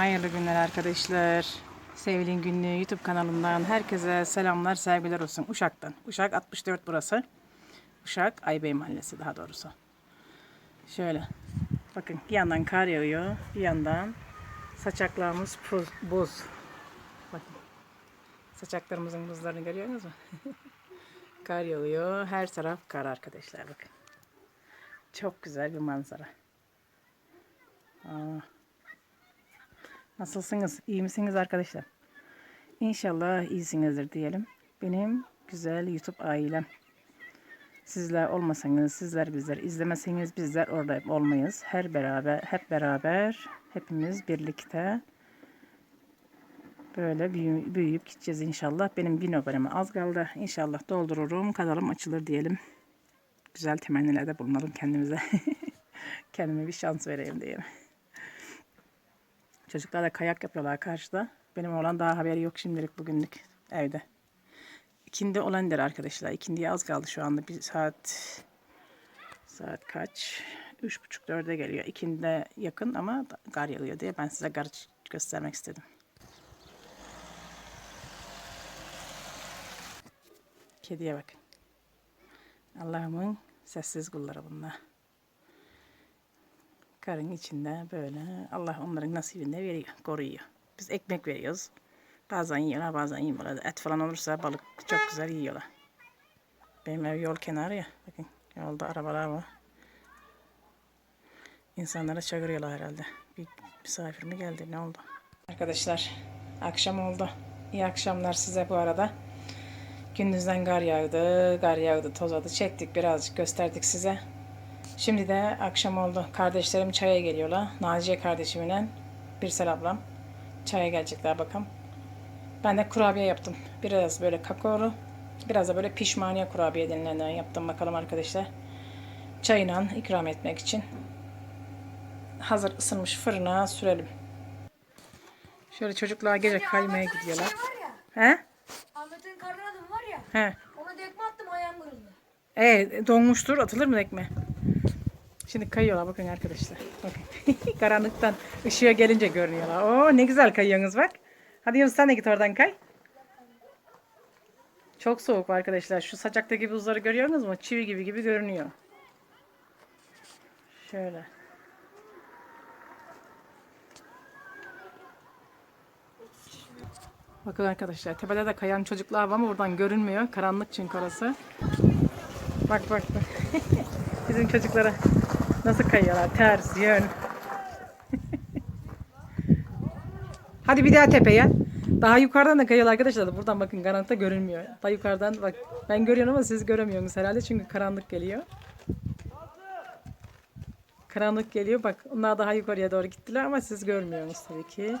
Hayırlı günler arkadaşlar. Sevgilin Günlüğü YouTube kanalından herkese selamlar, sevgiler olsun. Uşak'tan. Uşak 64 burası. Uşak Aybey Mahallesi daha doğrusu. Şöyle. Bakın bir yandan kar yağıyor. Bir yandan saçaklarımız puz, buz. Bakın. Saçaklarımızın buzlarını görüyor musunuz? kar yağıyor. Her taraf kar arkadaşlar bakın. Çok güzel bir manzara. Aa. Nasılsınız? İyi misiniz arkadaşlar? İnşallah iyisinizdir diyelim. Benim güzel YouTube ailem. Sizler olmasanız, sizler bizler izlemeseniz bizler orada olmayız. Her beraber, hep beraber, hepimiz birlikte böyle büyü- büyüyüp gideceğiz inşallah. Benim bin aboneme az kaldı. İnşallah doldururum, kanalım açılır diyelim. Güzel temennilerde bulunalım kendimize. Kendime bir şans vereyim diyelim. Çocuklar da kayak yapıyorlar karşıda. Benim oğlan daha haberi yok şimdilik bugünlük evde. İkindi olandır arkadaşlar. İkindiye az kaldı şu anda. Bir saat saat kaç? Üç buçuk dörde geliyor. İkindide yakın ama gar yağıyor diye ben size gar göstermek istedim. Kediye bakın. Allah'ımın sessiz kulları bunlar karın içinde böyle Allah onların nasibinde veriyor, koruyor. Biz ekmek veriyoruz. Bazen yiyorlar, bazen yemiyorlar. Et falan olursa balık çok güzel yiyorlar. Benim ev yol kenarı ya. Bakın yolda arabalar var. İnsanlara çağırıyorlar herhalde. Bir misafir mi geldi? Ne oldu? Arkadaşlar akşam oldu. İyi akşamlar size bu arada. Gündüzden gar yağdı, gar yağdı, tozadı. Çektik birazcık gösterdik size. Şimdi de akşam oldu. Kardeşlerim çaya geliyorlar. Naciye kardeşimle Birsel ablam. Çaya gelecekler bakalım. Ben de kurabiye yaptım. Biraz böyle kakaolu. Biraz da böyle pişmaniye kurabiye denilenden yaptım bakalım arkadaşlar. Çayla ikram etmek için. Hazır ısınmış fırına sürelim. Şöyle çocuklar gece kaymaya gidiyorlar. Var ya, He? Ahmet'in karnı adım var ya, He. ona dekme attım ayağım kırıldı. E donmuştur atılır mı ekme? Şimdi kayıyorlar bakın arkadaşlar. Bakın. Karanlıktan ışığa gelince görünüyorlar. Oo ne güzel kayıyorsunuz bak. Hadi Yunus sen de git oradan kay. Çok soğuk arkadaşlar. Şu saçaktaki buzları görüyorsunuz mu? Çivi gibi gibi görünüyor. Şöyle. Bakın arkadaşlar tepede de kayan çocuklar var ama buradan görünmüyor. Karanlık çünkü orası. Bak bak bak. Bizim çocuklara nasıl kayıyorlar? Ters, yön. Hadi bir daha tepeye. Daha yukarıdan da kayıyorlar arkadaşlar. da Buradan bakın karanlıkta görünmüyor. Daha yukarıdan bak. Ben görüyorum ama siz göremiyorsunuz herhalde çünkü karanlık geliyor. Karanlık geliyor. Bak onlar daha yukarıya doğru gittiler ama siz görmüyorsunuz tabii ki.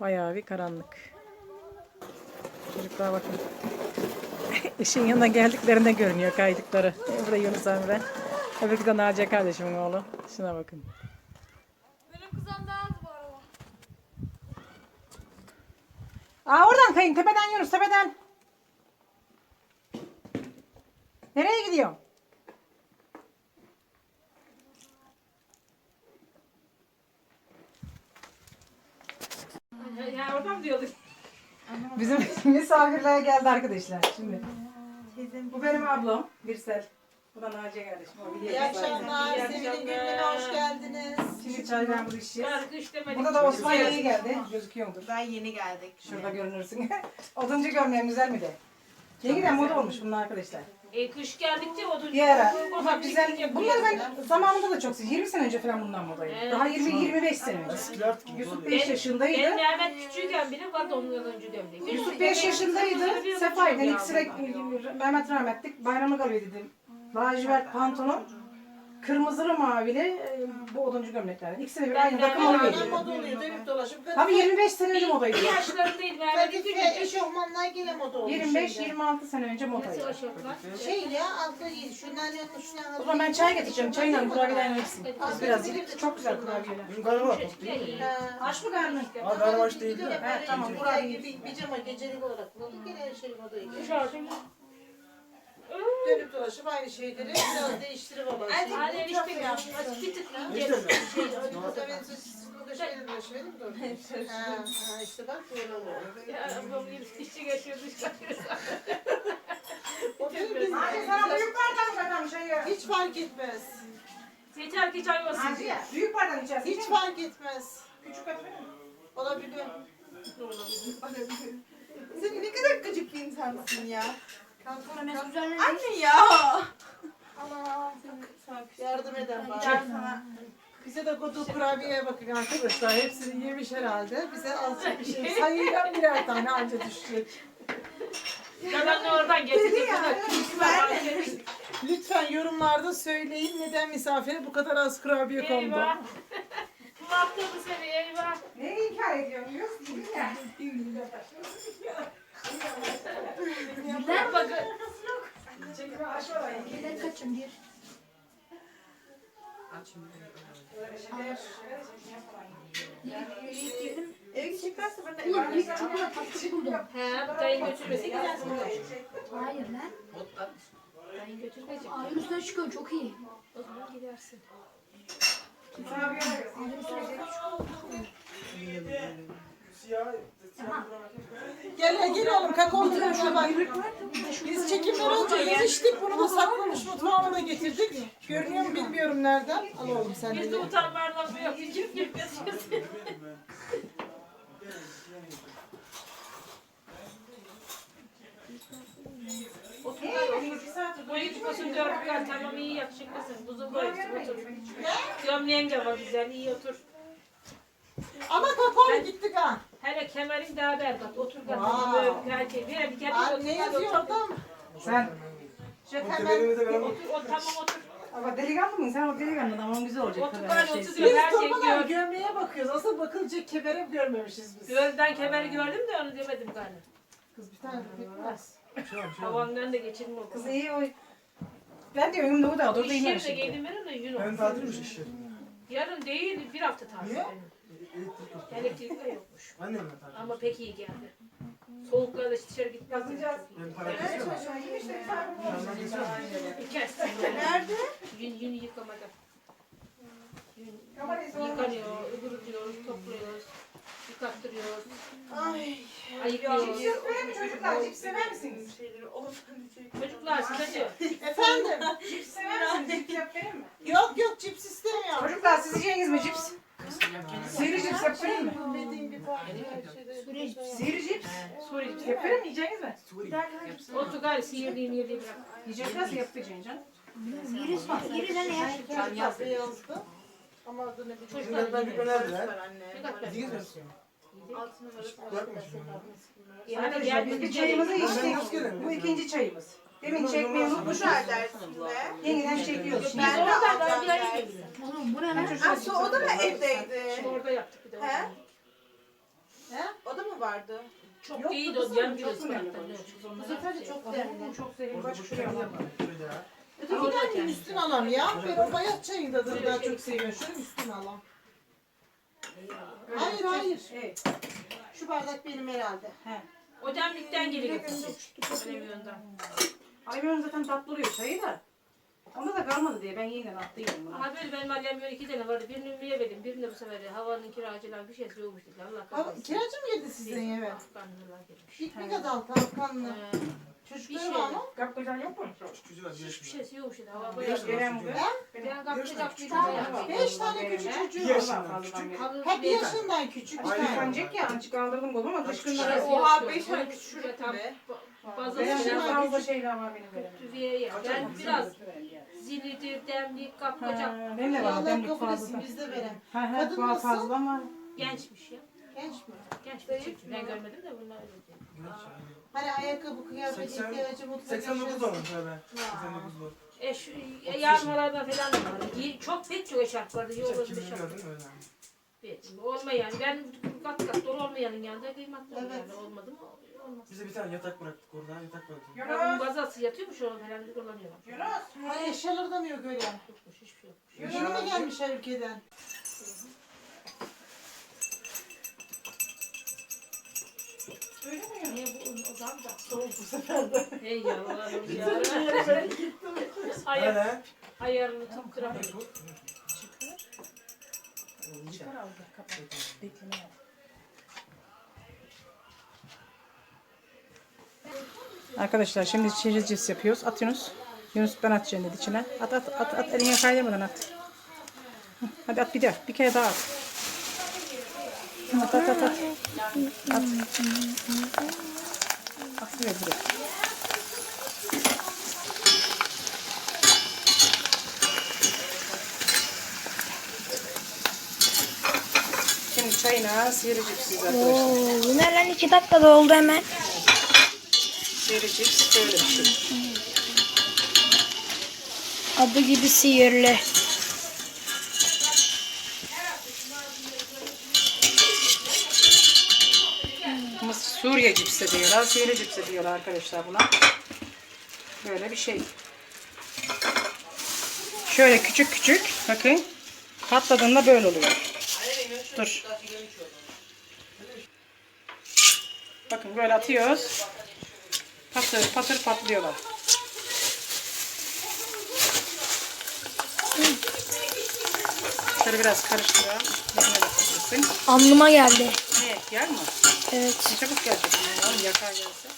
Bayağı bir karanlık. Çocuklar bakın. Işığın yanına geldiklerinde görünüyor kaydıkları. Burada Yunus Emre. Öbürkü de Naciye kardeşimin oğlu. Şuna bakın. Benim kızım daha az bu arada. Aa oradan kayın tepeden Yunus tepeden. Nereye gidiyor? Ya oradan diyorduk. Bizim misafirler geldi arkadaşlar şimdi. Bu benim ablam Birsel. Bu da Naciye kardeşim. O biliyor İyi akşamlar. İyi gününe hoş geldiniz. Şimdi içeceğiz. Kış demedik. Burada da Osman yeni geldi. Gözüküyordur. Ben yeni geldik. Şurada görünürsün. Oduncu görmeyen güzel mi de? Yeni de moda olmuş bunlar arkadaşlar. E, kış geldikçe odun. Bir ara. Bak güzel. Bunları ben zamanında da çok seviyorum. 20 sene önce falan bundan modaydı. Evet. Daha 20-25 sene önce. Yusuf 5 yaşındaydı. Ben Mehmet küçükken bile vardı onun yılınca gömlek. Yusuf 5 yaşındaydı. Sefa'ydı. İkisi de Mehmet rahmetlik. Bayramı kalıyor dedim. Lacivert pantolon. Kırmızılı mavili e, bu oduncu gömleklerden. İkisi de bir aynı takım Aynen oluyor. moda oluyor. Dönüp dolaşıp. Tabii 25 sene önce modaydı. Bir yaşlarındaydı Mehmet Kadife küçükken. eşofmanlar yine moda olmuş. 25-26 sene önce modaydı. Başörtüler. Şey ya altta giy. Şunlar yanında şunlar O zaman ben çay getireceğim. Çayla kurabiyeler hepsini. Biz biraz yedik. Çok güzel kurabiyeler. Bizim karnı var. Aç mı karnın? Ha karnı aç değil. Evet, tamam, tamam. buraya gibi pijama gecelik olarak. Yine her şey modaya. Dışarıda. Dönüp dolaşıp aynı şeyleri biraz değiştirip alalım. Hadi enişte bir tık ince. İşte mi? Şey, burada şöyle döşemedim de. Ha, ha işte bak böyle oluyor. Ya ablam bir işçi geçiyor dışarı. O değil bizim. Hadi sana büyük bardak adam şey. Hiç fark etmez. Yeter ki çay olsun. Hadi ya. Büyük bardak içersin. Hiç fark etmez. Küçük atmayın mı? Olabilir. Sen ne kadar gıcık bir insansın ya. Üzerine Anne ya. Yardım. Ben sana Bize de kutu kurabiyeye bakın arkadaşlar. Hepsini yemiş herhalde. Bize azıcık bir şey. Sayıyla birer tane anca düşecek. Ya ben de oradan getirdim. Lütfen yorumlarda söyleyin neden misafire bu kadar az kurabiye kondu. Eyvah. Baktım seni eyvah. Ne inkar ediyorsun? Yok değil ya. Lan bakın. Olayım. Birden kaçın bir. eve gideceklerse ben de Bir eve büyük çikolata tatlısı buldum. He dayın götürmesi gidersin. Hayır lan. Dayın götürmeyecek. Ağzın üstüne çıkıyor çok iyi. O zaman gidersin. Bir. Ağzın üstüne çıkıyor. Gel gel oğlum kakao turşu bak. Biz çekimler önce yazıştık. Bunu da saklamış mutfağıma da getirdik. Görünüyor mu bilmiyorum nereden. Al oğlum sen Biz de de. utanmalarla bu yok. Gidip gidip geçiyoruz. Otur lan otur. Boyu çıkmasın dört kal. Tamam iyi yakışıklısın. Buzu koyuyorsun otur. Gömleğin de var güzel iyi otur. Ama kakao gittik ha. Hele kemerin daha berbat. Otur Wow. kadın. Böyle bir Bir yere diken Aa, otur. ne hadi yazıyor otur. adam? Sen. Jet hemen. Otur, o, tamam otur. Ama delikanlı mısın? Sen o delikanlı tamam güzel olacak. Otur tabii böyle şey. oturuyor. Biz Her şey durmadan gör. gömleğe bakıyoruz. Asıl bakılacak kebere görmemişiz biz. Gözden kemeri gördüm de onu demedim galiba. Kız bir tane pekmez. Havandan da geçirme o Kız kız. iyi o. Ben de önümde o da oturdu İş yine. yerine giydim benim de yün Ben oldu. tatilmiş işi. Yarın değil bir hafta tatil Niye? benim. Elektrik yok. Elektrik de yokmuş. Annem mi tatil? Ama pek iyi geldi. Soğuklarda dışarı gitmez. Yazacağız. Ben para kesiyor mu? İşte. Sen Yandan kesiyor mu? Kessin. Nerede? Yün, yün yıkamada. Yün Kamerayı sonra yıkanıyor, ıvırıtıyoruz, topluyoruz, yıkattırıyoruz, Ay. ayıklıyoruz. Cips verir mi çocuklar? Cips sever misiniz? Şeyleri olsan diyecek. Çocuklar sıkıcı. Efendim? Cips sever misiniz? Cips yap verir mi? Yok yok cips istemiyorum. Çocuklar siz yiyeceğiniz mi cips? Sihirli cips yap verir mi? Sihirli cips. Suriye Cips yap verir mi? Yiyeceğiniz mi? Otur gari sihirliği mihirliği bırak. Yiyecekler yapacaksın canım. Virüs var. Virüden eğer. Yazdı yazdı. Ama adını bilmiyorum. Çocuklar Ben bir önerdiler. Bırakmışım. Hadi Arkadaşlar gel biz bir çayımızı içtik. Bu ikinci çayımız. Demin çekmeyi unutmuşuz. Kuşlar dersinde. Yeniden çekiyoruz. Ben de alacağım bu ne lan? O da mı evdeydi? Orada yaptık bir de. He? He? O da mı vardı? Çok Yok, iyi kızım, de yan çok bir ısmarladı. Bu sefer de çok demli. Çok Bak bu şuraya ya. Ötekinden bir üstün alam ya. Ben o bayat çayındadır daha çok seviyorum. Şöyle üstün alam. Hayır hayır. Evet. Şu bardak benim herhalde. O demlikten geliyor. Televizyondan. Aymıyorum zaten tatlı oluyor çayı da. Onda da kalmadı diye ben yeniden attıydım bunu. Aha böyle benim annem böyle iki tane vardı. Birini ümmüye verdim. Birini de bu sefer de havanın kiracılar bir şey yokmuş dedi. Allah kahretsin. kiracı mı geldi sizden eve? Kanlılar gelmiş. Piknik adı altı Hakan'la. Ee, bir Çocukları şey var mı? Kapkocan yok mu? Var. Hiçbir şeysi yokmuş dedi. Hava Beş bayağı. Gelen bu. Ben kapçı kapçı Tamam. Beş tane küçük çocuğu var. yaşından küçük. Ha bir yaşından küçük. bir Aynen. tane. Kancık ya açık kaldırdım kolumu ama dış günler Şurası Oha yok, 5 yok. ay küçük Şurada tam be. fazla Yaşından küçük. şeyler var benim ya. Ben biraz zilidir, demlik, kapkacak. Benim de var Allah demlik kabul fazla. etsin bizde veren. Ha ha Kadın fazla nasıl? fazla ama. Gençmiş ya. Genç mi? Genç bir çift. Ben görmedim de bunlar öyle diyor. Hani ayakkabı, kıyafet, 80 ihtiyacı, mutfak 89 eşyası. doğmuş öyle. 89 doğmuş. E şu e, yarmalardan falan da vardı. Giy- Çok pek çok eşarp vardı. Yolda kimliği dışarı. gördün mü öyle? Evet, Olmayan, ben kat kat dolu olmayanın yanında kıymetli Evet. evet. yani olmadı mı olmaz. Bize bir tane yatak bıraktık orada. Yatak bıraktık. Ya bunun bazası yatıyormuş o falan kullanıyorlar. Ha eşyaları da mı yok öyle? Yokmuş hiçbir şey yok. Yeni mi gelmiş ha ülkeden? Niye bu o zaman da soğuk bu sefer de. Ey yavrum ya. Ayar, Öyle. ayarını tutturamıyor. Bu. Çıkar al da kapat. Bekleme yap. Arkadaşlar şimdi çerez cips yapıyoruz. Atıyorsunuz. Yunus ben atacağım dedi içine. At at at at eline kaydırmadan at. Hadi at bir daha. Bir kere daha at. At at at at. At. Atıyor direkt. Şimdi çayına sihirli cipsiz arkadaşlar. Oo, bu ne lan iki dakikada oldu hemen. Sihirli cips böyle bir şey. Adı gibi sihirli. Suriye cipsi diyorlar, Suriye cipsi diyorlar arkadaşlar buna. Böyle bir şey. Şöyle küçük küçük, bakın. Patladığında böyle oluyor. Dur. Bakın böyle atıyoruz. Patır patır patlıyorlar. Şöyle biraz karıştıralım. Alnıma geldi. Ne, yer mi? Evet. Ne çabuk gelecek. Yani yakar gelse.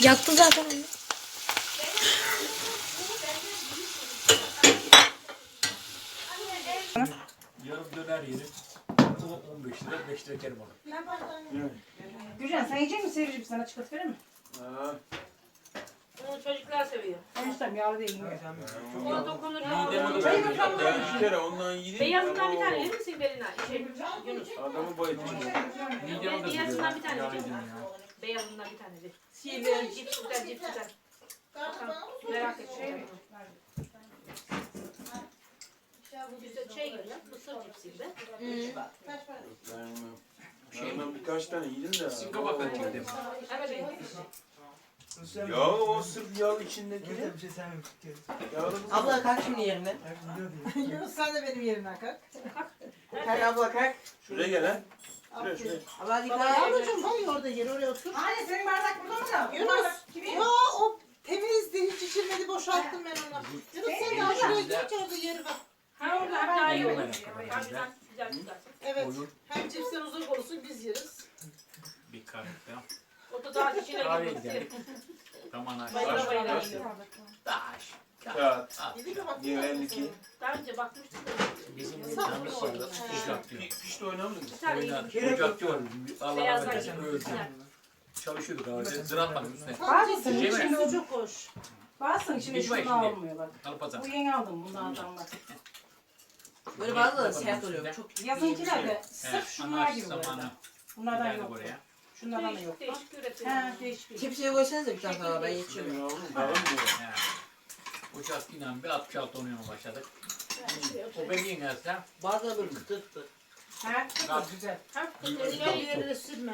Yaktı zaten anne. Yarım döner yerim. O 15 lira 5 lira kerim alır. Gülcan sen yiyecek misin seyirci sana çikolata verir mi? Onu çocuklar seviyor. Eniştem yağlı değil mi? Ona dokunur. Bir kere ondan yedim. Beyazından bir tane verir misin Belina? Şey, Yunus. Adamı bayıltacağım. Midem de Beyazından bir tane ya. Beyazından bir tane ver. Sihirli. Cips güzel, cips güzel. Bakalım, Merak ettim. Güzel şey gibi. Mısır cipsi gibi. Ben, ben birkaç tane yedim de. Singapur'dan çektim. Evet. Evet. Ya o sırf yağ içindeki. Yağlı Abla kalk şimdi yerine. Yunus sen de benim yerime kalk. Kalk abla kalk. Şuraya gel ha. Şuraya şuraya. Abla hadi kalk. Ablacığım koy orada yeri oraya otur. Anne senin bardak burada mı? Yunus. Ya o temizdi hiç içilmedi boşalttım ben onu. Yunus sen de şuraya geç orada yeri bak. Ha orada hem daha iyi olur. Harbiden güzel. Evet. Hem cipsten uzak olursun biz yeriz. Bir kahve. O da daha dişine Kahve gibi. gidelim. Tamam Bayıla aşağı. bayıla. Taş. Kağıt. Eldeki. Daha önce bakmıştık da. Bizim tanrı vardı. Ocak diyor. Pişti oynamadın mı? Bir tane Oynar. iyi. Ocak diyor. Allah'a Beyazlar emanet gibi. öldüm. Çalışıyorduk abi. Zıratmadım üstüne. Bazısının Yeme. içinde o çok hoş. Bazısının içinde Hiç var şunu şimdi. almıyor bak. Alıp atalım. Bu yeni aldım bunlardan bak. Böyle bazı da sert oluyor. Çok Yazınkiler de He, sırf şunlar gibi böyle. zamanı. Bunlardan yok. buraya. Şunlardan da yok. Değişik bak. değişik üretiyor. He değişik. Tepsiye koysanız bir tane daha ben. Benim? He. Ocak inan bir 66 oynamaya başladık. O beni yenerse Bazı da böyle kıtır kıtır. He çok güzel. Ha, kızlar yerine sürme.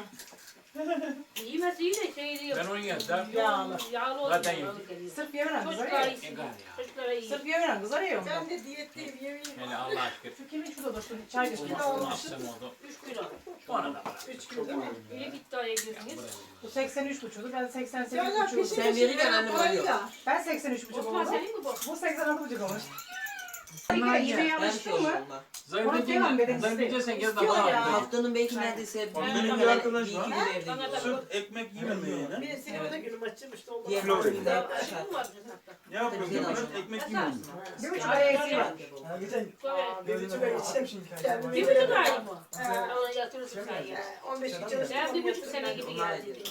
Yemesi iyi de şey diyor. ben onu yersem Yağlı. Yağlı olsun. Zaten geliyor. Sırf yemeden kızarıyor. Çocuklara iyi. Sırf yemeden kızarıyor. Ben de diyetteyim yemeyeyim. Hele Allah aşkına. Şu kimin şurada dursun çay Onu götürüyor. akşam oldu. 3 kilo. Bana da bırak. 3 kilo değil mi? İyi iddiaya girdiniz. Bu 83 buçuğu ben 88 Ya ya buçuğu. Sen verirken annem. Ben 83 buçuk Osman oldum. senin mi bu? Bu 86 buçuk olmuş. Bunlar şey alıştın olsun mı? ondan. Zannedeceksin, zannedeceksin gel de bana ya. al. Haftanın belki neredeyse bir Benim bir arkadaş bir var. gün evde da gidiyor. Sırf ekmek yememeye. Bir sigorta günüm açılmıştı. ondan Diğer Kilo günde veriyor. aşağı. Ne yapıyorsun? Ben ekmek yemiyorum. Bir buçuk ay eksiği var. Bir buçuk ay içtim. Kendimi Bir buçuk ay mı? Onu yatırırsın sen ya. 15 gün çalıştım. Ben bir buçuk sene gibi geldi.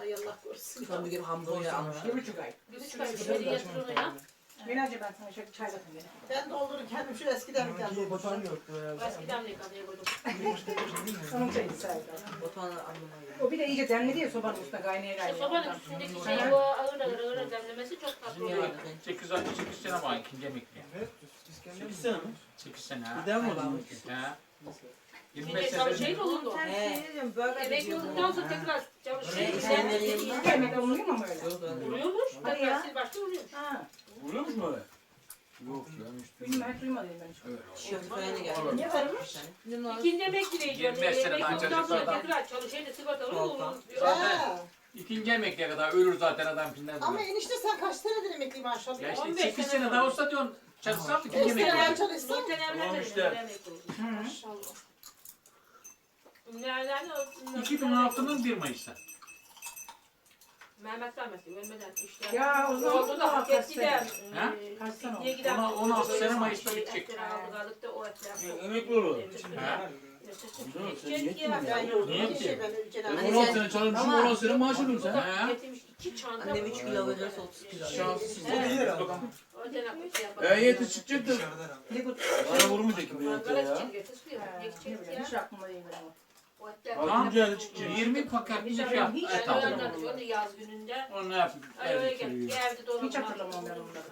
Ay Allah korusun. Son bir gün hamburger almıştım. Bir buçuk ay. Bir buçuk ay bir şey yatırır onu ya. Minacı ben sana şöyle çay bakın beni. Ben doldurur kendim şu eskiden bir tane dolduracağım. Eskiden ne kadar koydum. Onun çayını serdi. Batuhan'ın anlamına. O bir de iyice demledi ya sobanın üstüne kaynaya İşte kaynaya. sobanın üstündeki şey bu ağır ağır ağır demlemesi çok tatlı oluyor. yemekte. 8 ay 8 sene var ikinci emekli. 8 sene mi? 8 sene ha. Bir daha mı aldın? He. 25 Şimdi sene. çalışayım olundu. He. Emekli olduktan sonra tekrar. İki yemekle oluyor mu öyle. Vuruyormuş. Tekrar sil başta vuruyor. Ha. Vuruyormuş mu öyle? Yok ya işte. Bilmiyorum hiç duymadım ben da geldi. Ne varmış? İkinci emekli de diyor. 25 sene Emekli daha olduktan sonra tekrar çalışayım da sigorta olur diyor. Ha. İkinci emekliye kadar ölür zaten adam kimden Ama enişte sen kaç senedir emekli maşallah? Ya işte 15 8 sene daha olsa diyorsun çalışsam ikinci Bir sene daha emekli. çalışsam. İşte. emekli oldu. Maşallah. Nereden olsun? 2016'nın 1 Mayıs'ta. Mehmet rahmetli ölmeden işte. Ya o zaman oldu da hak etti de. Ha? Kaç sene oldu? giden? Ona- 16 sene Mayıs'ta Şey, bitecek. etleri aldık da o etler. Emekli olur. Ha? Niye ki? şey ben ülkeden. Hani 16 sen- sene çalışmışsın Ama- 16 sene maaş alıyorsun sen. Ha? Annem 3 kilo verirse 30 kilo. Dönem şey yapar. E yeti çıkacak da Ne bu? bana vurmayacak gibi yeti ya. Hiç aklıma değil benim. Altıncı yerde çıkacak. 20 paket bir şey yap. hiç Et öğrendim onu yaz gününde. Onu ne yapayım? Ay öyle gel. sürüyor. Geldi doğru. Hiç hatırlamam ben onları.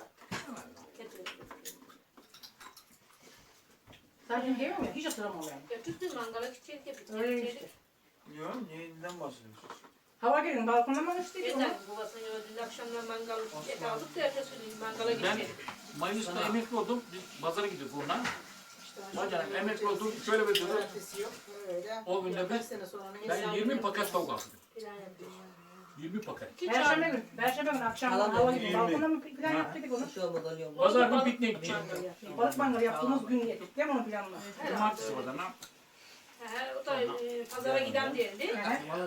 Şimdi değil mi? Hiç hatırlamam ben. Götürdüm mangala gidecek ya. bitecek, Öyle işte. Yok neyden bahsediyorsun? Hava gelin balkonda mı açtık onu? Yeter babasının öldüğünde akşamlar mangal et aldık da ertesi gün mangala Ben gidecek. Mayıs'ta emekli oldum. Biz pazara gidiyorduk onunla. Bacanım emekli oldum. Şöyle bir durum. Ertesi yok. Öyle. O günde biz sene sonra ne ben hesabı 20 yok. paket tavuk aldım. Plan yapıyor. 20 paket. Perşembe gün, Perşembe gün akşam Halam hava gibi balkonda mı plan yaptık onu? Alıyorum. Pazar günü mangalı yapıyor. Balık mangalı yaptığımız gün yedik değil mi onu planla? Cumartesi badana. He, O da e, pazara giden değildi.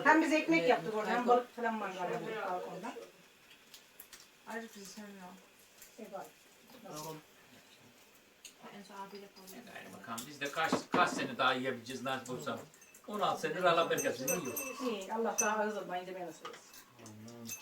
Hem biz ekmek yaptık orada hem balık falan mangal yaptık balkonda. Ayrıca bizi sevmiyor. Eyvallah. Son abiyle kalıyor. Yani bakalım biz de kaç kaç sene daha yiyebileceğiz nasip olsa. 16 senedir Allah bereket versin yiyoruz. İyi Allah daha hızlı bence nasıl etsin.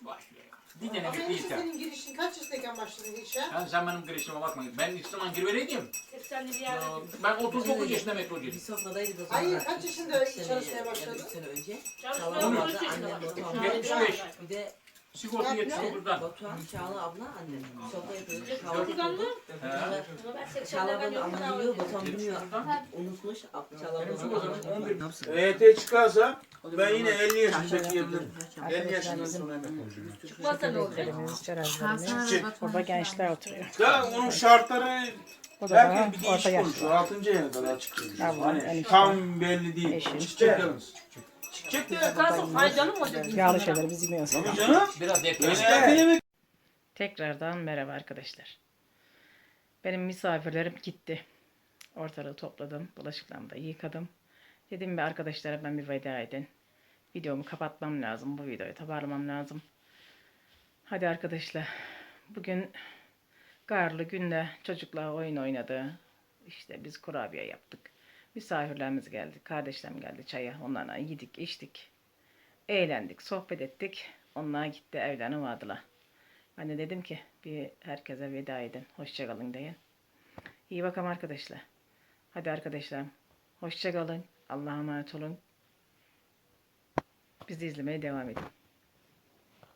Başlıyor. Bir tane Ama bir enişte yeter. senin girişin kaç yaşındayken başladın işe? Yani sen benim girişime bakma. Ben ilk zaman girivereydim. 80'li bir yerde. Ben 39 yaşında emekli Bir sofradaydı da sonra. Hayır kaç yaşında çalışmaya başladın? üç sene önce. Çalışmaya Çağla otuz vardı, yaşında annem başladı. Batuhan. 75. Bir de Sigorta Ben- 79'dan. Batuhan, Çağla abla annem. Yapıyordu. Yetmiş Kahvaltı mı? He. Ama ben Çağla 80'lerden ablanın yok. aman biliyor, Batuhan bilmiyor. 79'dan. Unutmuş. Çağla Benim sigortam aman 11. EYT çıkarsa ben yine 50 yaşındaki yerim. 50 Arkadaşlar yaşından sonra emekli olacağım. Çıkmazsa ne olacak? Burada gençler oturuyor. Ya onun şartları O da bana herkes bir orta değişik konuşuyor. 6. yere kadar. Ablam, Hani tam belli değil. Eşim. Çıkacak yalnız. Çıkacak da Çıkarsa faydalı mı olacak? Yağlı şeyleri biz yemiyoruz. Tabii canım. Biraz yemek Tekrardan merhaba arkadaşlar. Benim misafirlerim gitti. Ortalığı topladım. Bulaşıklarımı da yıkadım. Dedim bir arkadaşlara ben bir veda edin. Videomu kapatmam lazım. Bu videoyu toparlamam lazım. Hadi arkadaşlar. Bugün karlı günde çocuklar oyun oynadı. İşte biz kurabiye yaptık. Misafirlerimiz geldi. Kardeşlerim geldi çaya. Onlarla yedik, içtik. Eğlendik, sohbet ettik. Onlar gitti evlerine vardılar. Ben de dedim ki bir herkese veda edin. Hoşçakalın deyin. İyi bakalım arkadaşlar. Hadi arkadaşlar. Hoşçakalın. Allah'a emanet olun. Bizi izlemeye devam edin.